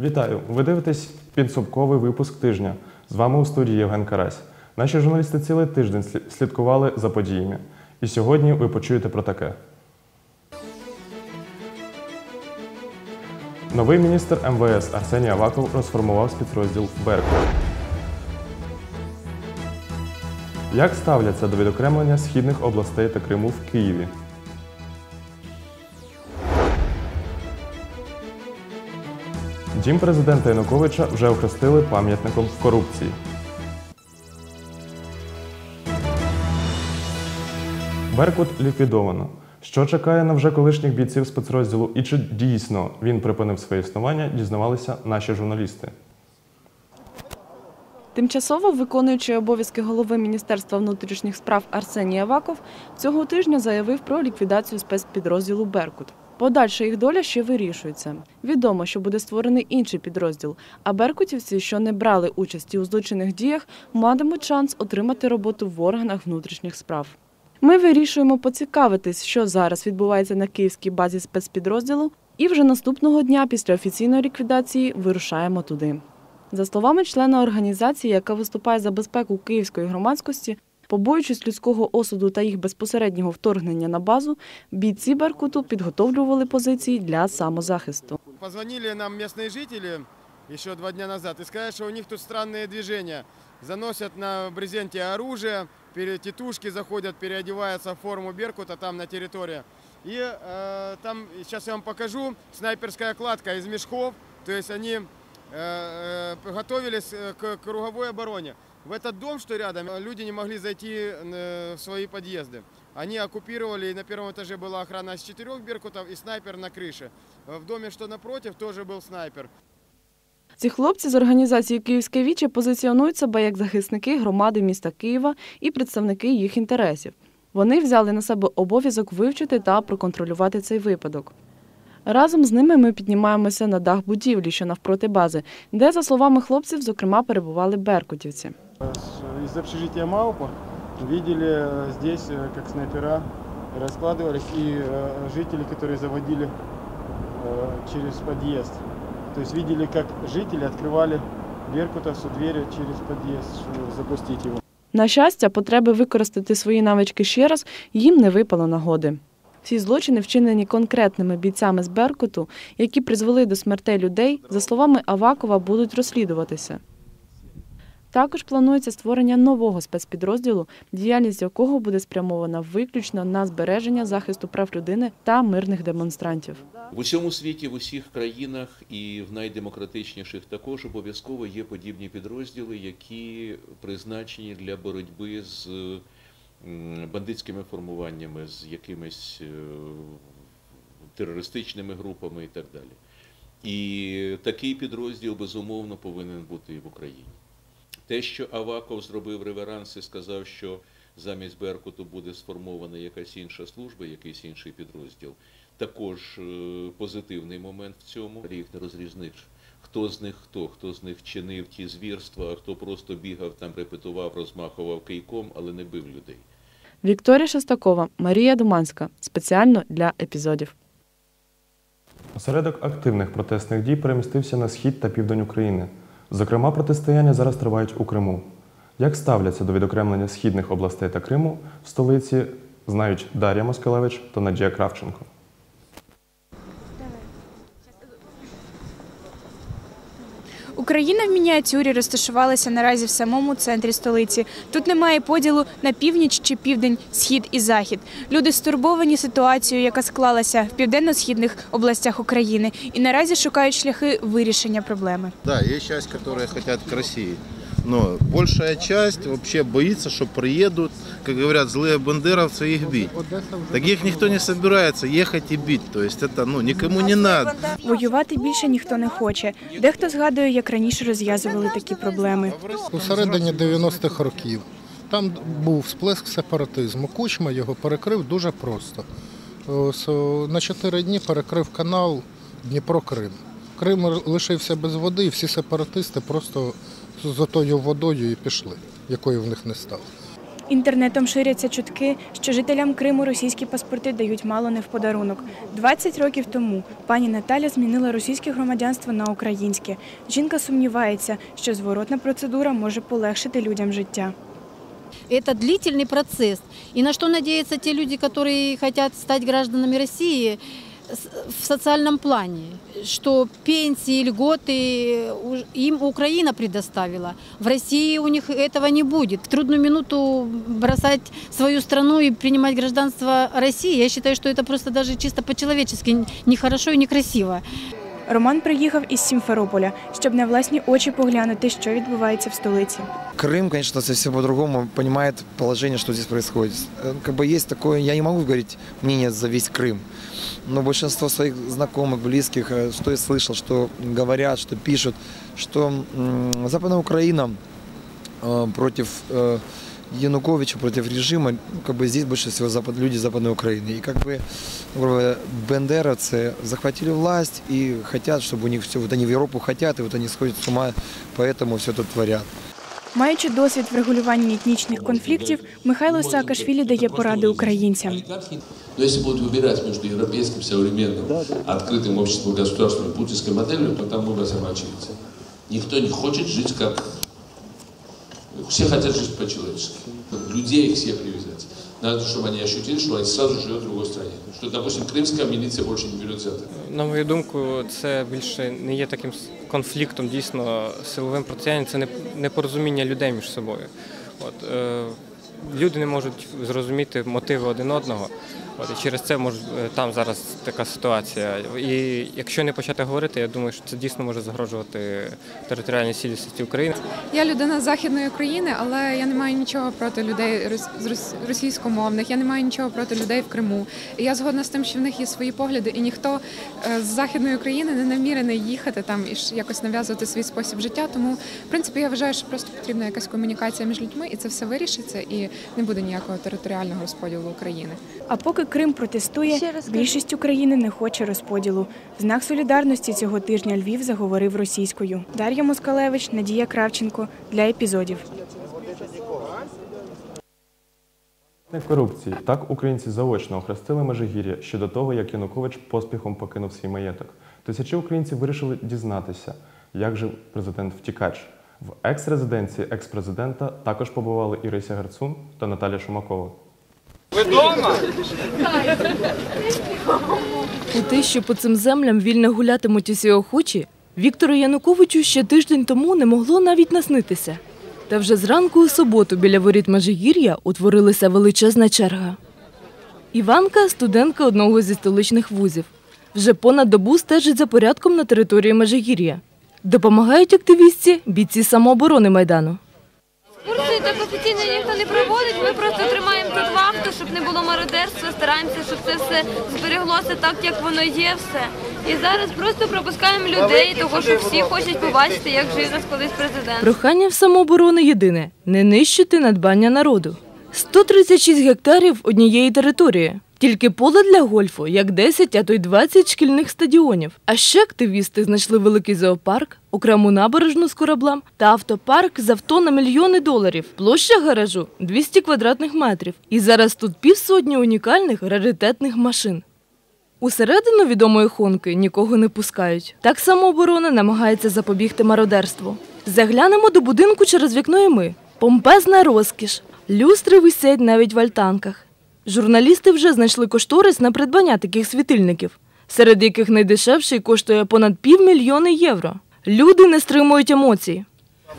Вітаю! Ви дивитесь підсумковий випуск тижня. З вами у студії Євген Карась. Наші журналісти цілий тиждень слідкували за подіями. І сьогодні ви почуєте про таке. Новий міністр МВС Арсеній Аваков розформував спецрозділ Беркут. Як ставляться до відокремлення східних областей та Криму в Києві? Дім президента Януковича вже охрестили пам'ятником корупції. Беркут ліквідовано. Що чекає на вже колишніх бійців спецрозділу і чи дійсно він припинив своє існування, дізнавалися наші журналісти. Тимчасово виконуючий обов'язки голови Міністерства внутрішніх справ Арсеній Аваков цього тижня заявив про ліквідацію спецпідрозділу Беркут. Подальша їх доля ще вирішується. Відомо, що буде створений інший підрозділ, а беркутівці, що не брали участі у злочинних діях, матимуть шанс отримати роботу в органах внутрішніх справ. Ми вирішуємо поцікавитись, що зараз відбувається на київській базі спецпідрозділу, і вже наступного дня після офіційної ліквідації вирушаємо туди. За словами члена організації, яка виступає за безпеку київської громадськості, побоюючись людського осуду та їх безпосереднього вторгнення на базу, бійці Беркуту підготовлювали позиції для самозахисту. Позвонили нам местные жители еще два дня назад и сказали, что у них тут странные движения. Заносят на брезенте оружие, пере- тетушки заходят, переодеваются в форму Беркута там на территории. И э, там, сейчас я вам покажу, снайперская кладка из мешков. То есть они э, э, готовились э, к круговой обороне. В этот дом, что рядом, э, люди не могли зайти э, в свои подъезды. Они оккупировали, и на первом этаже была охрана из четырех беркутов и снайпер на крыше. Э, В доме, что напротив, тоже был снайпер. Ці хлопці з організації Київське віче позиціонують себе як захисники громади міста Києва і представники їх інтересів. Вони взяли на себе обов'язок вивчити та проконтролювати цей випадок. Разом з ними ми піднімаємося на дах будівлі, що навпроти бази, де, за словами хлопців, зокрема перебували беркутівці. Из общежития Маупа видели э, здесь, э, как снайпера раскладывались, и э, жители, которые заводили э, через подъезд. То есть видели, как жители открывали беркутовцу двери через подъезд, чтобы запустить его. На щастя, потреби використати свої навички ще раз їм не випало нагоди. Всі злочини вчинені конкретними бійцями з Беркуту, які призвели до смертей людей, за словами Авакова, будуть розслідуватися. Також планується створення нового спецпідрозділу, діяльність якого буде спрямована виключно на збереження захисту прав людини та мирних демонстрантів. В усьому світі, в усіх країнах і в найдемократичніших також обов'язково є подібні підрозділи, які призначені для боротьби з бандитськими формуваннями, з якимись е, терористичними групами і так далі. І такий підрозділ безумовно повинен бути і в Україні. Те, що Аваков зробив реверанс і сказав, що замість Беркуту буде сформована якась інша служба, якийсь інший підрозділ, також е, позитивний момент в цьому. Їх не розрізниш. Хто з них хто, хто з них чинив ті звірства, а хто просто бігав там, репетував, розмахував кийком, але не бив людей. Вікторія Шестакова, Марія Думанська. Спеціально для епізодів. Осередок активних протестних дій перемістився на схід та південь України. Зокрема, протистояння зараз тривають у Криму. Як ставляться до відокремлення східних областей та Криму в столиці, знають Дар'я Москалевич та Надія Кравченко. Україна в мініатюрі розташувалася наразі в самому центрі столиці. Тут немає поділу на північ чи південь, схід і захід. Люди стурбовані ситуацією, яка склалася в південно-східних областях України, і наразі шукають шляхи вирішення проблеми. Да, є часть, которая хотят до России. Но большая часть вообще боится, что приедут, как говорят, злые бандеровцы их бить. Таких никто не собирается ехать и бить. То есть это ну, никому не надо. Воювати більше ніхто не хоче. Дехто згадує, як раніше розв'язували такі проблеми. у середині 90-х років. Там був сплеск сепаратизму. Кучма його перекрив дуже просто. Ось, о, На чотири дні перекрив канал Дніпро-Крим. Крим лишився без води, і всі сепаратисти просто з отою водою і пішли, якої в них не стало. Інтернетом ширяться чутки, що жителям Криму російські паспорти дають мало не в подарунок. 20 років тому пані Наталя змінила російське громадянство на українське. Жінка сумнівається, що зворотна процедура може полегшити людям життя. Это длительный процесс. И на что надеются те люди, которые хотят стать гражданами России с- в социальном плане? Что пенсии, льготы уж- им Украина предоставила. В России у них этого не будет. В трудную минуту бросать свою страну и принимать гражданство России, я считаю, что это просто даже чисто по-человечески нехорошо и некрасиво. Роман приїхав із Сімферополя, щоб на власні очі поглянути, що відбувається в столиці. Крым, конечно, совсем по-другому понимает положение, что здесь происходит. Э, Как бы есть такое, я не могу говорить мнение за весь Крым, но большинство своих знакомых, близких, э, что я слышал, что говорят, что пишут, что м, Западная Украина э, против э, Януковича, против режима, ну, как бы здесь больше всего запад, люди Западной Украины. И как бы грубо говоря, бендеровцы захватили власть и хотят, чтобы у них все, вот они в Европу хотят, и вот они сходят с ума, поэтому все тут творят. Маючи досвід в регулюванні етнічних конфліктів, Михайло Саакашвілі дає поради українцям. Но если будут выбирать между европейским, современным, открытым обществом, государством и путинской моделью, то там выбор самоочевидца. Никто не хочет жить как... Все хотят жить по-человечески. Людей всех привязать. Надо, чтобы они ощутили, что они сразу живут в другой стране. Что, допустим, крымская милиция больше не берет взяток. На мою думку, це більше не є таким конфліктом, дійсно силовим протистоянням, це непорозуміння людей між собою. От, е, люди не можуть зрозуміти мотиви один одного. От, і через це може там зараз така ситуація. І якщо не почати говорити, я думаю, що це дійсно може загрожувати територіальній цілісності України. Я людина з західної України, але я не маю нічого проти людей з російськомовних. Я не маю нічого проти людей в Криму. І я згодна з тим, що в них є свої погляди, і ніхто е, з західної України не намірений їхати там і якось нав'язувати свій спосіб життя. Тому, в принципі, я вважаю, що просто потрібна якась комунікація між людьми, і це все вирішиться, і не буде ніякого територіального розподілу України. А поки Крим протестує, більшість України не хоче розподілу. В знак солідарності цього тижня Львів заговорив російською. Дар'я Москалевич, Надія Кравченко для епізодів. Не корупції. Так українці заочно охрестили Межигір'я ще до того, як Янукович поспіхом покинув свій маєток. Тисячі українців вирішили дізнатися, як же президент втікач. В екс-резиденції екс-президента також побували Ірися Герцун та Наталя Шумакова. У те, що по цим землям вільно гулятимуть усі охочі, Віктору Януковичу ще тиждень тому не могло навіть наснитися. Та вже зранку у суботу біля воріт Межигір'я утворилася величезна черга. Іванка студентка одного зі столичних вузів. Вже понад добу стежить за порядком на території Межигір'я. Допомагають активістці бійці самооборони Майдану. Курси так офіційно ніхто не проводить. Ми просто тримаємо тут вахту, щоб не було мародерства, стараємося, щоб це все збереглося так, як воно є все. І зараз просто пропускаємо людей, тому що всі хочуть побачити, як жив нас колись президент. Прохання в самооборони єдине не нищити надбання народу. 136 гектарів однієї території. Тільки поле для гольфу, як 10, а то й 20 шкільних стадіонів. А ще активісти знайшли великий зоопарк, окрему набережну з кораблем та автопарк з авто на мільйони доларів. Площа гаражу 200 квадратних метрів. І зараз тут півсотні унікальних раритетних машин. Усередину відомої хонки нікого не пускають. Так само оборона намагається запобігти мародерству. Заглянемо до будинку через вікно і ми. Помпезна розкіш. Люстри висять навіть в альтанках. Журналісти вже знайшли кошторис на придбання таких світильників, серед яких найдешевший коштує понад півмільйони євро. Люди не стримують емоцій.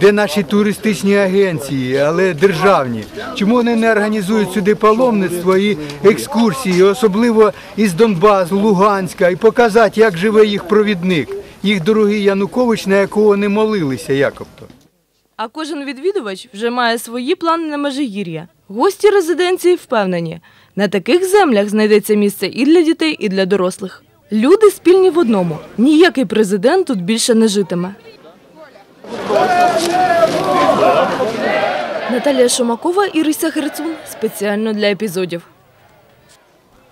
Де наші туристичні агенції, але державні? Чому вони не організують сюди паломництво і екскурсії, особливо із Донбасу, Луганська, і показати, як живе їх провідник, їх дорогий Янукович, на якого вони молилися, якобто. А кожен відвідувач вже має свої плани на Межигір'я. Гості резиденції впевнені, на таких землях знайдеться місце і для дітей, і для дорослих. Люди спільні в одному. Ніякий президент тут більше не житиме. Наталія Шумакова і Рися Герцун спеціально для епізодів.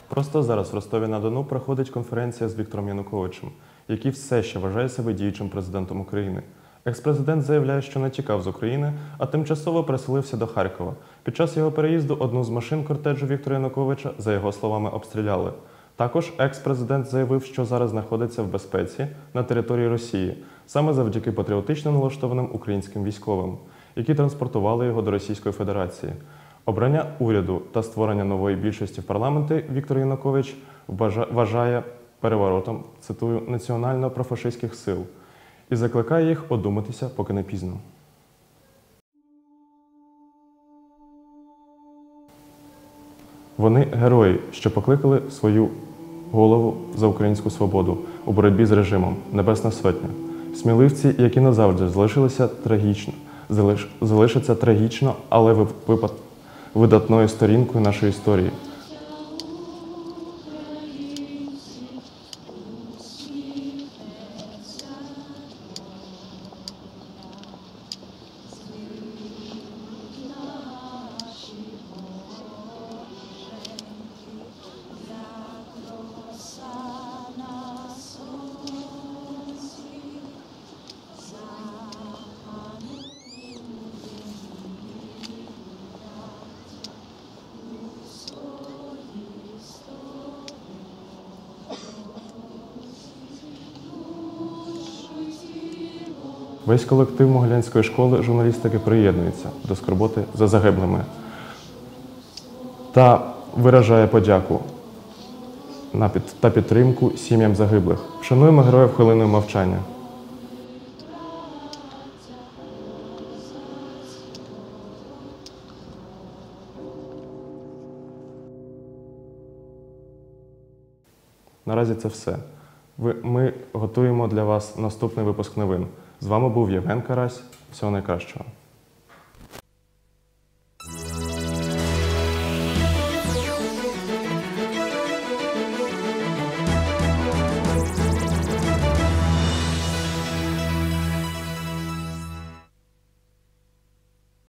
Просто зараз в Ростові-на-Дону проходить конференція з Віктором Януковичем, який все ще вважає себе діючим президентом України. Екс-президент заявляє, що не тікав з України, а тимчасово переселився до Харкова. Під час його переїзду одну з машин кортеджу Віктора Януковича, за його словами, обстріляли. Також екс-президент заявив, що зараз знаходиться в безпеці на території Росії, саме завдяки патріотично налаштованим українським військовим, які транспортували його до Російської Федерації. Обрання уряду та створення нової більшості в парламенті Віктор Янукович вважає переворотом, цитую, національно-профашистських сил і закликає їх одуматися, поки не пізно. Вони герої, що покликали свою голову за українську свободу у боротьбі з режимом Небесна Сотня. Сміливці, які назавжди залишилися трагічно, залиш, залишаться трагічно, але випад, видатною сторінкою нашої історії. Весь колектив Могилянської школи журналістики приєднується до скорботи за загиблими та виражає подяку та підтримку сім'ям загиблих. Вшануємо героїв хвилиною мовчання. Наразі це все. Ми готуємо для вас наступний випуск новин. З вами був Євген Карась. Всього найкращого.